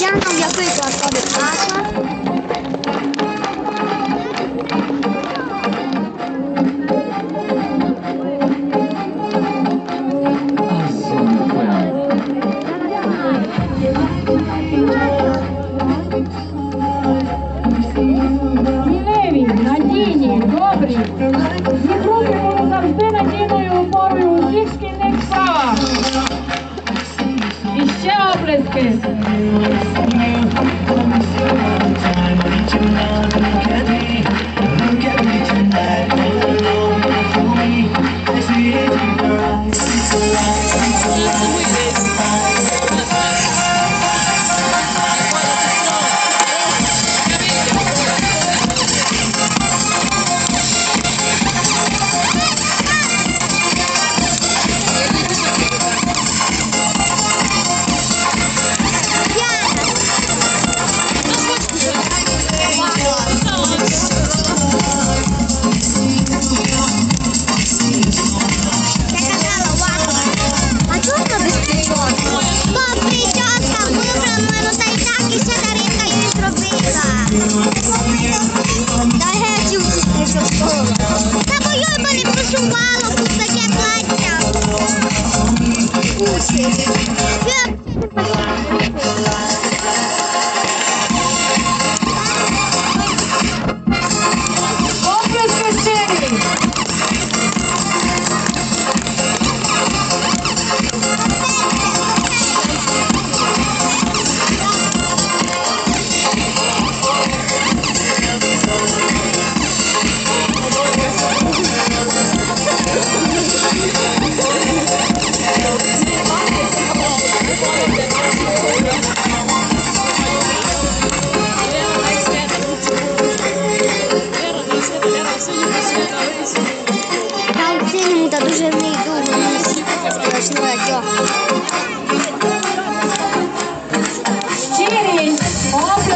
Я на язик, а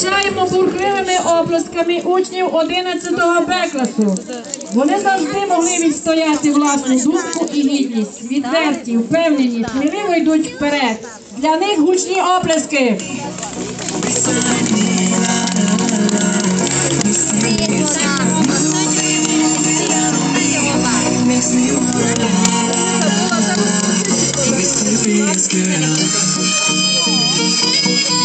зустрічаємо бурхливими оплесками учнів 11 Б класу. Вони завжди могли відстояти власну думку і гідність, відверті, впевнені, сміливо йдуть вперед. Для них гучні оплески. Girl.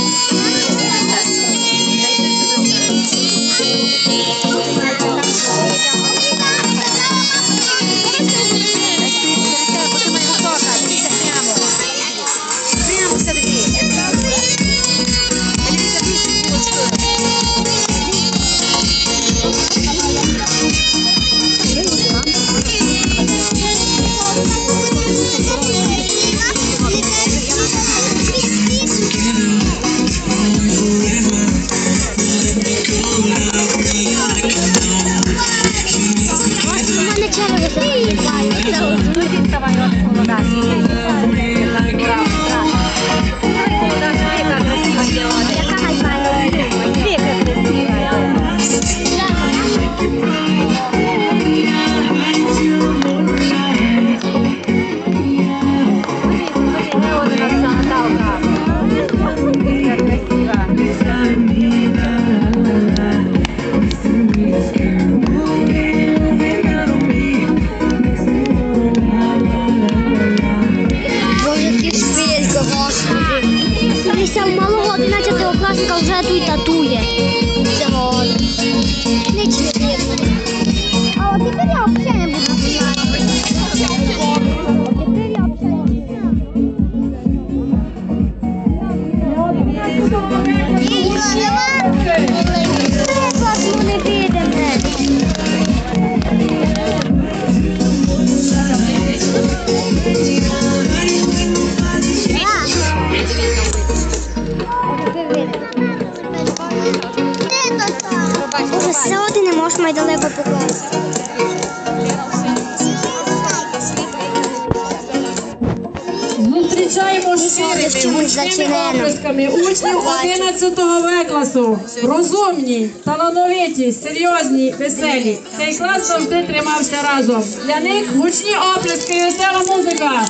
Que малого 11 класника вже тут татує. Це А от тепер я Боже, все ти не можеш май далеко покласти. Ну, зустрічаємо шкірими учнів 11 В класу. Розумні, талановиті, серйозні, веселі. Цей клас завжди тримався разом. Для них гучні оплески і весела музика.